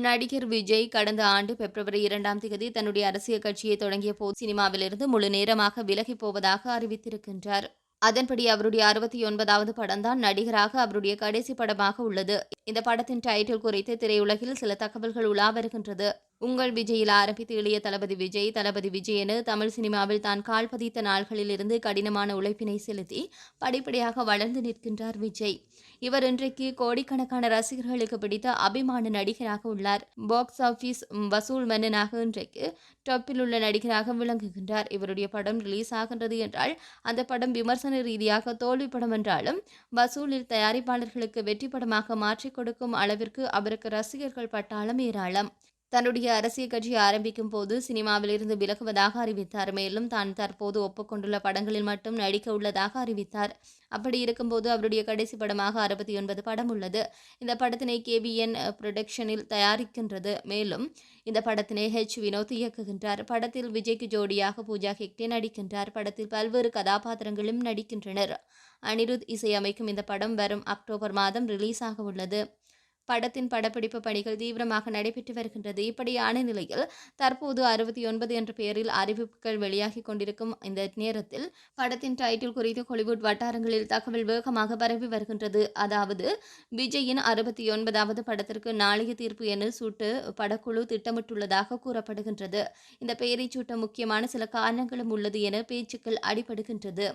நடிகர் விஜய் கடந்த ஆண்டு பிப்ரவரி இரண்டாம் தேதி தன்னுடைய அரசியல் கட்சியை தொடங்கிய போது சினிமாவிலிருந்து முழு நேரமாக விலகிப் போவதாக அறிவித்திருக்கின்றார். அதன்படி அவருடைய அறுபத்தி ஒன்பதாவது படம்தான் நடிகராக அவருடைய கடைசி படமாக உள்ளது. இந்த படத்தின் டைட்டில் குறித்து திரையுலகில் சில தகவல்கள் உலா வருகின்றது. உங்கள் விஜயில் ஆரம்பித்து இளைய தளபதி விஜய் தளபதி விஜய் என தமிழ் சினிமாவில் தான் கால் பதித்த நாள்களில் இருந்து கடினமான உழைப்பினை செலுத்தி படிப்படியாக வளர்ந்து நிற்கின்றார் விஜய். இவர் இன்றைக்கு கோடிக்கணக்கான ரசிகர்களுக்கு பிடித்த அபிமான நடிகராக உள்ளார். பாக்ஸ் ஆஃபீஸ் வசூல் மன்னனாக இன்றைக்கு டாப்பில் உள்ள நடிகராக விளங்குகின்றார். இவருடைய படம் ரிலீஸ் ஆகின்றது என்றால் அந்த படம் விமர்சன ரீதியாக தோல்வி படம் என்றாலும் வசூலில் தயாரிப்பாளர்களுக்கு வெற்றி படமாக மாற்றிக் கொடுக்கும் அளவிற்கு அவருக்கு ரசிகர்கள் பட்டாளம் ஏராளம். தன்னுடைய அரசியல் கட்சி ஆரம்பிக்கும் போது சினிமாவிலிருந்து விலகுவதாக அறிவித்தார். மேலும் தான் தற்போது ஒப்புக்கொண்டுள்ள படங்களில் மட்டும் நடிக்க உள்ளதாக அறிவித்தார். அப்படி இருக்கும்போது அவருடைய கடைசி படமாக அறுபத்தி ஒன்பது படம் உள்ளது. இந்த படத்தினை கேபிஎன் புரொடக்ஷனில் தயாரிக்கின்றது. மேலும் இந்த படத்தினை ஹெச் வினோத் இயக்குகின்றார். படத்தில் விஜய்க்கு ஜோடியாக பூஜா ஹெக்டே நடிக்கின்றார். படத்தில் பல்வேறு கதாபாத்திரங்களும் நடிக்கின்றனர். அனிருத் இசையமைக்கும் இந்த படம் வரும் அக்டோபர் மாதம் ரிலீஸ் ஆக உள்ளது. படத்தின் படப்பிடிப்பு பணிகள் தீவிரமாக நடைபெற்று வருகின்றது. இப்படியான நிலையில் தற்போது அறுபத்தி ஒன்பது என்ற பெயரில் அறிவிப்புகள் வெளியாகி கொண்டிருக்கும் இந்த நேரத்தில் படத்தின் டைட்டில் குறித்து ஹாலிவுட் வட்டாரங்களில் தகவல் வேகமாக பரவி வருகின்றது. அதாவது விஜயின் அறுபத்தி ஒன்பதாவது படத்திற்கு நாளைய தீர்ப்பு என சூட்டு படக்குழு திட்டமிட்டுள்ளதாக கூறப்படுகின்றது. இந்த பெயரை சூட்ட முக்கியமான சில காரணங்களும் உள்ளது என பேச்சுக்கள் அடிபடுகின்றது.